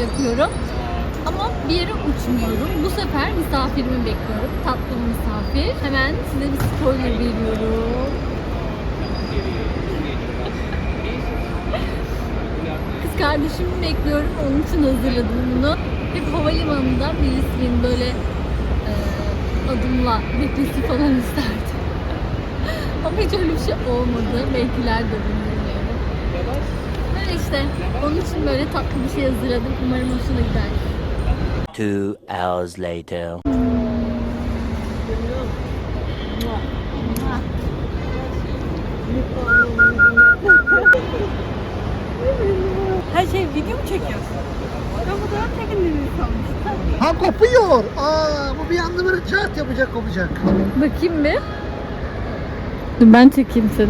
Yapıyorum. Ama bir yere uçmuyorum. Bu sefer misafirimi bekliyorum. Tatlı misafir. Hemen size bir spoiler veriyorum. Kız kardeşimi bekliyorum. Onun için hazırladım bunu. Hep havalimanında birisinin böyle e, adımla beklesi falan isterdim. Ama hiç öyle bir şey olmadı. Belkiler de bilmiyorum. Böyle işte. Onun için böyle tatlı bir şey hazırladım. Umarım hoşuna gider. Two hours later. Her şey video mu çekiyorsun? Ben fotoğraf çekindiğini sanmıştım. Ha kopuyor. Aa bu bir anda böyle çat yapacak kopacak. Bakayım bir. Dur ben çekeyim seni.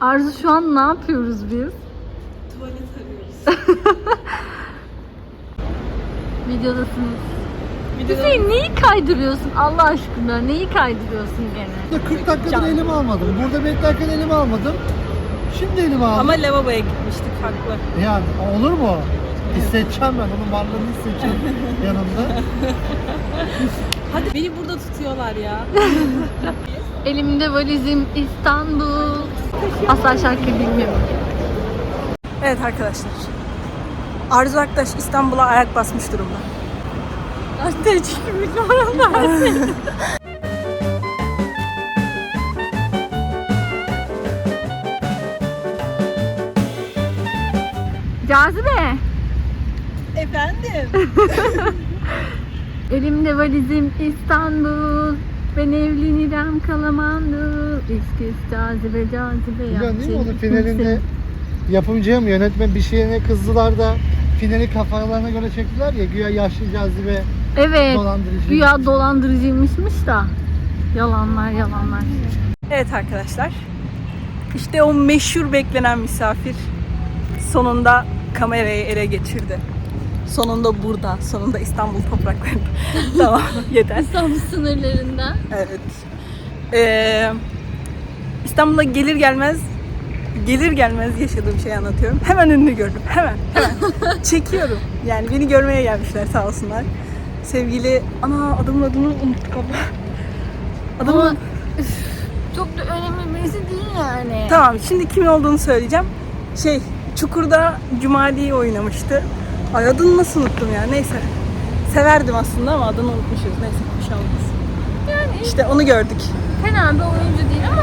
Arzu şu an ne yapıyoruz biz? Tuvalet arıyoruz. Videodasınız. Videoda Hüseyin neyi kaydırıyorsun Allah aşkına? Neyi kaydırıyorsun gene? Burada 40 dakikadır elime almadım. Burada beklerken elime almadım. Şimdi elime aldım. Ama lavaboya gitmiştik haklı. Yani olur mu? Hissedeceğim ben. Onun varlığını hissedeceğim yanımda. Hadi beni burada tutuyorlar ya. Elimde valizim İstanbul. Asla şarkı bilmiyorum. Evet arkadaşlar. Arzu Aktaş İstanbul'a ayak basmış durumda. Ateş gibi numaralar. Cazibe. Efendim. Elimde valizim İstanbul. Ben evlenirim Kalamandı. İskiz cazibe cazibe Biliyorsun değil mi? Onun finalinde yapımcıya mı yönetmen bir şeyine kızdılar da finali kafalarına göre çektiler ya güya yaşlı cazibe Evet. dolandırıcı. Güya dolandırıcıymışmış da. Yalanlar yalanlar. Evet arkadaşlar. İşte o meşhur beklenen misafir sonunda kamerayı ele geçirdi. Sonunda burada, sonunda İstanbul topraklarında. tamam, yeter. İstanbul sınırlarında. Evet. Ee, İstanbul'a gelir gelmez gelir gelmez yaşadığım şeyi anlatıyorum. Hemen ünlü gördüm. Hemen. Hemen. Çekiyorum. Yani beni görmeye gelmişler sağ olsunlar. Sevgili ana adamın adını unuttuk abla. Adamın Ama üf, çok da önemli birisi değil yani. Tamam şimdi kimin olduğunu söyleyeceğim. Şey Çukur'da Cumali'yi oynamıştı. Ay adını nasıl unuttum ya neyse. Severdim aslında ama adını unutmuşuz. Neyse bir şey olmaz. Yani İşte onu gördük. fena bir oyuncu değil ama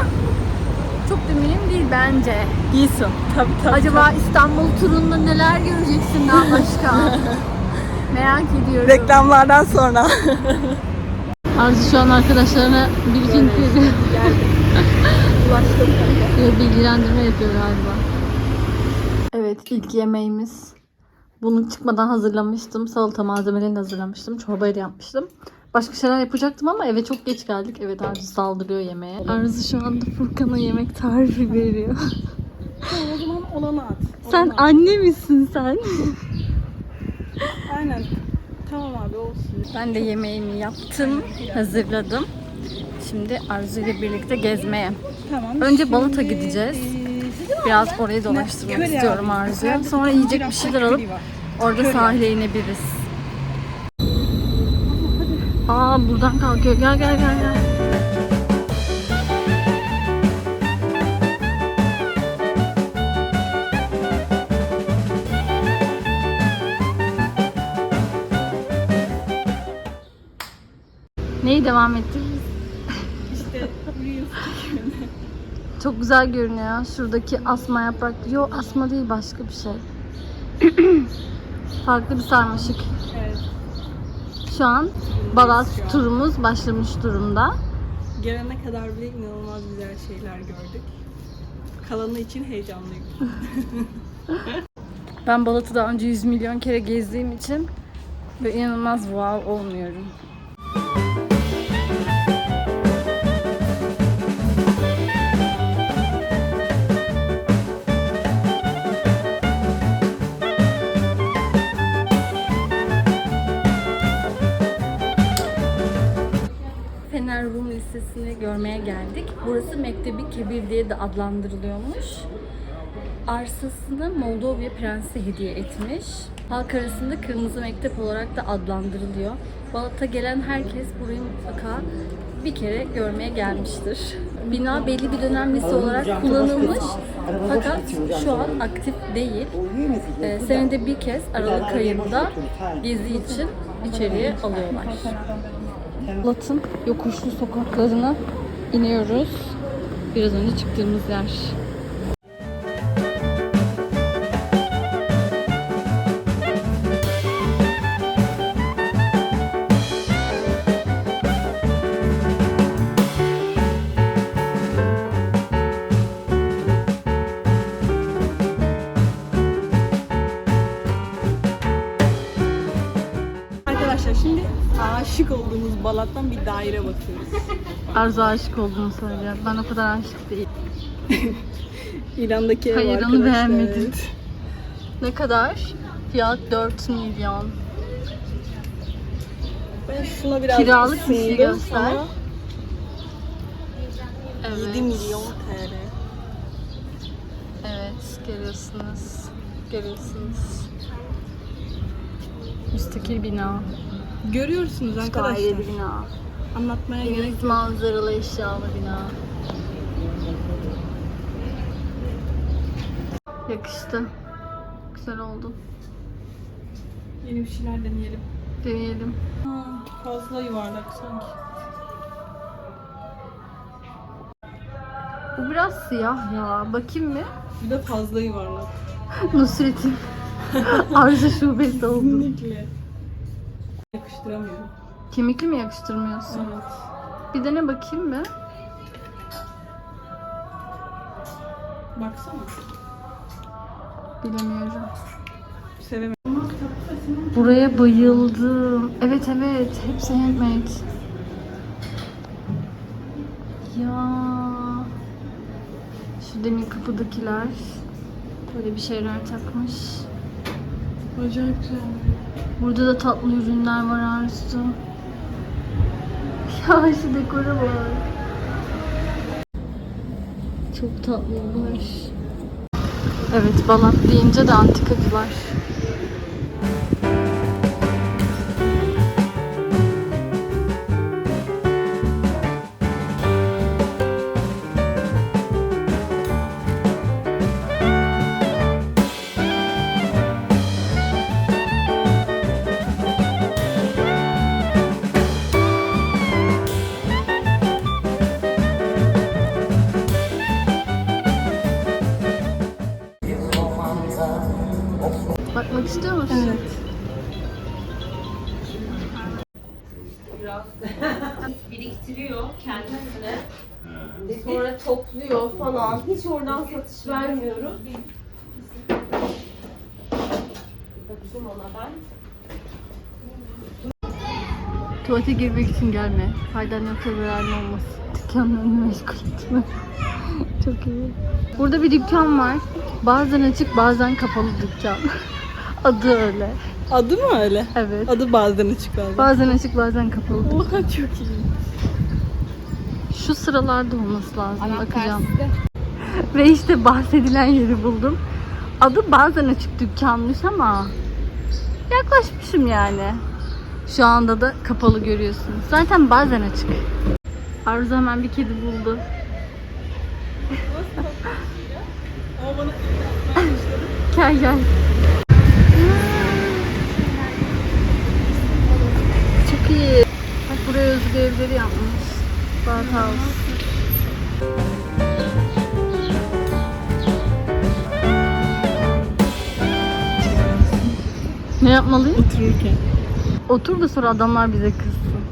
çok da mühim değil bence. İyisin. Tabii tabii. Acaba İstanbul turunda neler göreceksin daha başka? Merak ediyorum. Reklamlardan sonra. Arzu şu an arkadaşlarına veriyor. Ulaştım. Bilgilendirme yapıyor galiba. Evet ilk yemeğimiz. Bunu çıkmadan hazırlamıştım. Salata malzemelerini hazırlamıştım. Çorbayı da yapmıştım. Başka şeyler yapacaktım ama eve çok geç geldik. Evet Arzu saldırıyor yemeğe. Arzu şu anda Furkan'a yemek tarifi veriyor. o zaman olanı at. sen at. anne misin sen? Aynen. Tamam abi olsun. Ben de yemeğimi yaptım. Hazırladım. Şimdi Arzu ile birlikte gezmeye. Tamam. Önce Balat'a Şimdi, gideceğiz. Biraz orayı dolaştırmak istiyorum. Yukarıda Sonra yiyecek bir şeyler alıp orada sahile inebiliriz. Aa buradan kalkıyor. Gel gel gel gel. Neyi devam ettiririz? İşte Reels çekiyorum. Çok güzel görünüyor. Şuradaki asma yaprak. Yok asma değil başka bir şey. Farklı bir sarmaşık. Evet. Şu an Balat turumuz başlamış durumda. Gelene kadar bile inanılmaz güzel şeyler gördük. Kalanı için heyecanlıyım. Ben Balat'ı daha önce 100 milyon kere gezdiğim için ve inanılmaz wow olmuyorum. Rum Lisesi'ni görmeye geldik. Burası Mektebi Kebir diye de adlandırılıyormuş. arsasını Moldova Prensi hediye etmiş. Halk arasında Kırmızı Mektep olarak da adlandırılıyor. Balat'a gelen herkes burayı mutlaka bir kere görmeye gelmiştir. Bina belli bir dönem lise olarak kullanılmış fakat şu an aktif değil. Ee, senede bir kez Aralık ayında gezi için içeriye alıyorlar. Balat'ın yokuşlu sokaklarına iniyoruz. Biraz önce çıktığımız yer. Daire bakıyoruz. Arzu aşık olduğunu söylüyor. Ben o kadar aşık değilim. İran'daki ev Hayır, onu arkadaşlar. beğenmedim. Ne kadar? Fiyat 4 milyon. Ben şuna biraz Kiralık bir şey ısındım göster. ama Evet. 7 milyon TL. Evet, görüyorsunuz. Görüyorsunuz. Müstakil bina. Görüyorsunuz arkadaşlar. Daireli bina. Anlatmaya gerek Deniz manzaralı eşyalı bina. Yakıştı. Güzel oldu. Yeni bir şeyler deneyelim. Deneyelim. Ha, fazla yuvarlak sanki. Bu biraz siyah ya. Bakayım mı? Bir de fazla yuvarlak. Nusret'in arıza şubesi oldu. Kesinlikle. Yakıştıramıyorum. Kemikli mi yakıştırmıyorsun? Evet. Bir dene bakayım mı? Baksana. Bilemiyorum. Sevemedim. Buraya bayıldım. Evet evet. Hepsi handmade. Ya. Şu demin kapıdakiler. Böyle bir şeyler takmış. Acayip güzel. Burada da tatlı ürünler var Arzu. Ya şu dekora bak. Çok tatlılar. Evet Balat deyince de antikacılar. biriktiriyor kendisine. Sonra topluyor falan. Hiç oradan satış vermiyoruz. Bakayım ona ben. Tuvalete girmek için gelme. Faydan yoksa zararın olmasın. Dükkanın önünü meşgul etme. Çok iyi. Burada bir dükkan var. Bazen açık bazen kapalı dükkan. Adı öyle. Adı mı öyle? Evet. Adı bazen açık bazen. Bazen açık bazen kapalı. Oha çok iyi. Şu sıralarda olması lazım. Bakacağım. Ve işte bahsedilen yeri buldum. Adı bazen açık dükkanmış ama yaklaşmışım yani. Şu anda da kapalı görüyorsunuz. Zaten bazen açık. Arzu hemen bir kedi buldu. Gel gel. Çok iyi. Bak buraya özgü evleri yapmış. Bathhouse. Ne yapmalıyım? otururken. Otur da sonra adamlar bize kızsın.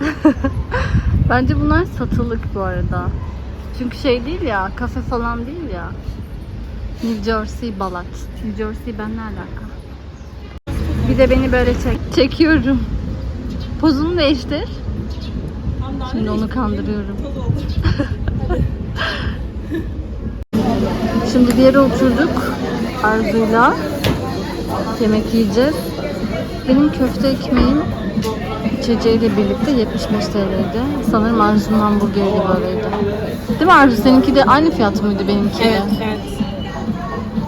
Bence bunlar satılık bu arada. Çünkü şey değil ya, kafe falan değil ya. New Jersey Balat. New Jersey ben ne alaka? Bir de beni böyle çek. Çekiyorum. Pozunu değiştir. Şimdi onu kandırıyorum. Şimdi bir yere oturduk Arzu'yla. Yemek yiyeceğiz. Benim köfte ekmeğim içeceğiyle birlikte 75 TL'ydi. Sanırım Arzu'nun hamburgeri de böyleydi. Değil mi Arzu? Seninki de aynı fiyat mıydı benimkiyle? Evet, evet.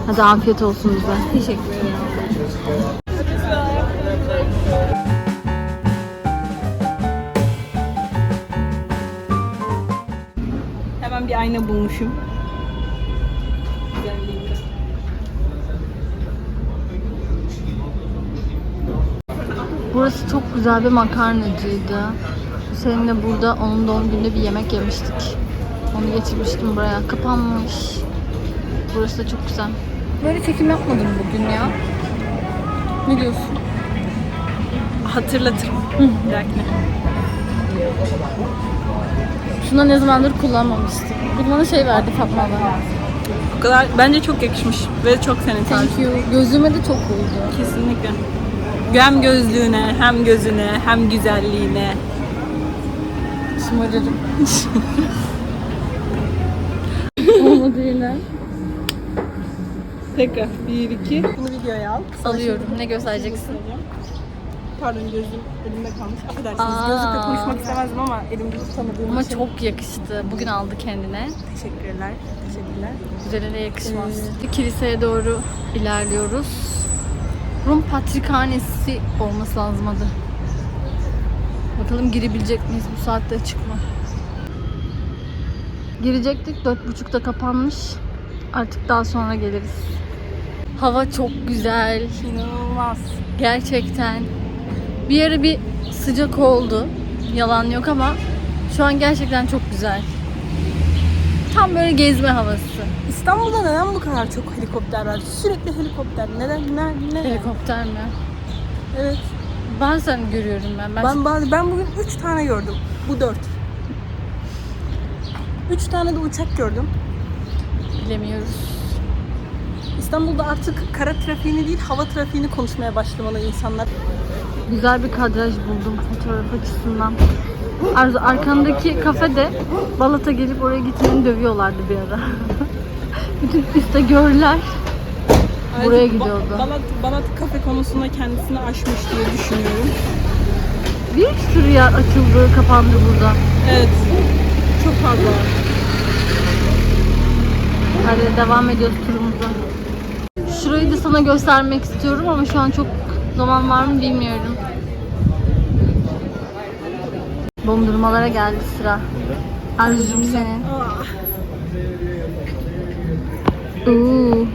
Hadi afiyet olsun bize. Teşekkür ederim. Ayna bulmuşum. Güzelliğinde. Burası çok güzel bir makarnacıydı. Seninle burada onun doğum gününde bir yemek yemiştik. Onu getirmiştim buraya. Kapanmış. Burası da çok güzel. Böyle çekim yapmadım bugün ya. Ne diyorsun? Hatırlatırım. Bir dahakine. Şuna ne zamandır kullanmamıştım. Bu bana şey verdi Fatma abla. O kadar bence çok yakışmış ve çok senin tarzın. Thank you. Gözüme de çok uydu. Kesinlikle. Hem gözlüğüne, hem gözüne, hem güzelliğine. Şımarırım. Olmadı yine. Tekrar. Bir, iki. Bunu videoya al. Alıyorum. Ne göstereceksin? Pardon gözüm elimde kalmış. Affedersiniz. Aa. Gözlükle konuşmak istemezdim ama elimde tutamadığım Ama için. çok yakıştı. Bugün aldı kendine. Teşekkürler. Teşekkürler. Güzele de yakışmaz. Kiliseye doğru ilerliyoruz. Rum Patrikhanesi olması lazım adı. Bakalım girebilecek miyiz bu saatte açık mı? Girecektik. Dört buçukta kapanmış. Artık daha sonra geliriz. Hava çok güzel. İnanılmaz. Gerçekten. Bir ara bir sıcak oldu. Yalan yok ama şu an gerçekten çok güzel. Tam böyle gezme havası. İstanbul'da neden bu kadar çok helikopter var? Sürekli helikopter. Neden? Ne? ne? Helikopter mi? Evet. Bazen görüyorum ben. Ben, Ben, ben, ben bugün 3 tane gördüm. Bu 4. 3 tane de uçak gördüm. bilemiyoruz. İstanbul'da artık kara trafiğini değil hava trafiğini konuşmaya başlamalı insanlar. Güzel bir kadraj buldum fotoğraf açısından. Arzu arkandaki kafede Balat'a gelip oraya gitmeni dövüyorlardı bir ara. Bütün üstte görler. Buraya gidiyordu. Ba- Balat, Balat kafe konusunda kendisini aşmış diye düşünüyorum. Bir sürü yer açıldı, kapandı burada. Evet. Çok fazla. Hadi devam ediyoruz turumuza. Şurayı da sana göstermek istiyorum ama şu an çok zaman var mı bilmiyorum. Dondurmalara geldi sıra. Arzucum senin. Oo.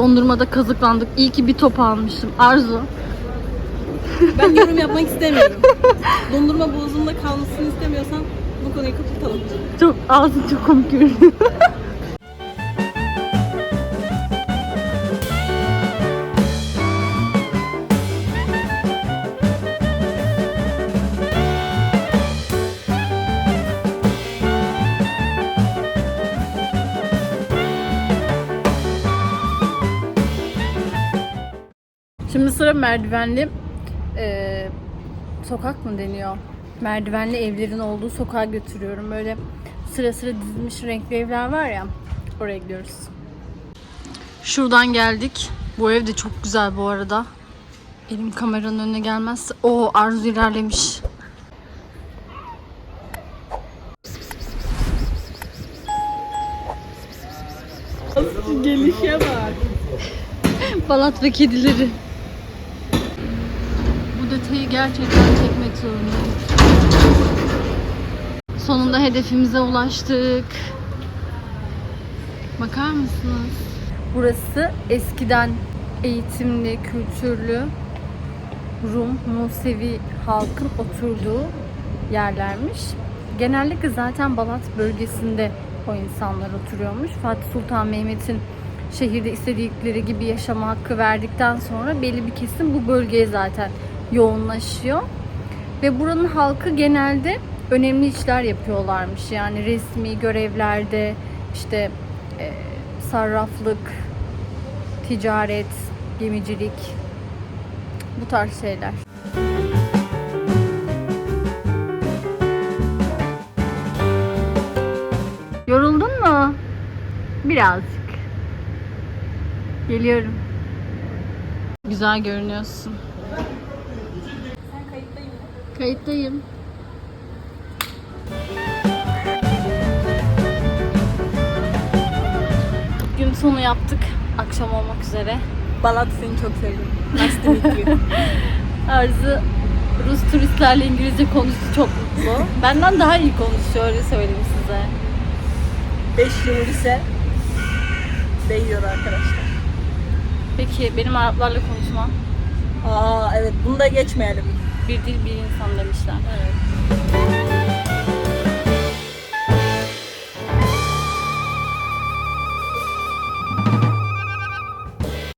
Dondurmada kazıklandık. İyi ki bir top almışım. Arzu. Ben yorum yapmak istemiyorum. Dondurma boğazımda kalmasını istemiyorsan bu konuyu kapatalım. Çok ağzın çok komik görünüyor. Sıra merdivenli eee, sokak mı deniyor? Merdivenli evlerin olduğu sokağa götürüyorum. Böyle sıra sıra dizilmiş renkli evler var ya. Oraya gidiyoruz. Şuradan geldik. Bu ev de çok güzel bu arada. Elim kameranın önüne gelmezse. O Arzu ilerlemiş. Gelişe bak. Balat ve kedileri. Gerçekten çekmek zorundayım. Sonunda hedefimize ulaştık. Bakar mısınız? Burası eskiden eğitimli, kültürlü Rum, Musevi halkın oturduğu yerlermiş. Genellikle zaten Balat bölgesinde o insanlar oturuyormuş. Fatih Sultan Mehmet'in şehirde istedikleri gibi yaşama hakkı verdikten sonra belli bir kesim bu bölgeye zaten yoğunlaşıyor. Ve buranın halkı genelde önemli işler yapıyorlarmış. Yani resmi görevlerde işte e, sarraflık, ticaret, gemicilik bu tarz şeyler. Yoruldun mu? Birazcık. Geliyorum. Güzel görünüyorsun. Kayıttayım. gün sonu yaptık. Akşam olmak üzere. Balat seni çok sevdim. Nice to meet you. Arzu Rus turistlerle İngilizce konuştu çok mutlu. Benden daha iyi konuşuyor öyle söyleyeyim size. 5 yıl ise değiyor arkadaşlar. Peki benim Araplarla konuşmam Aa evet bunu da geçmeyelim. Bir dil bir insan demişler.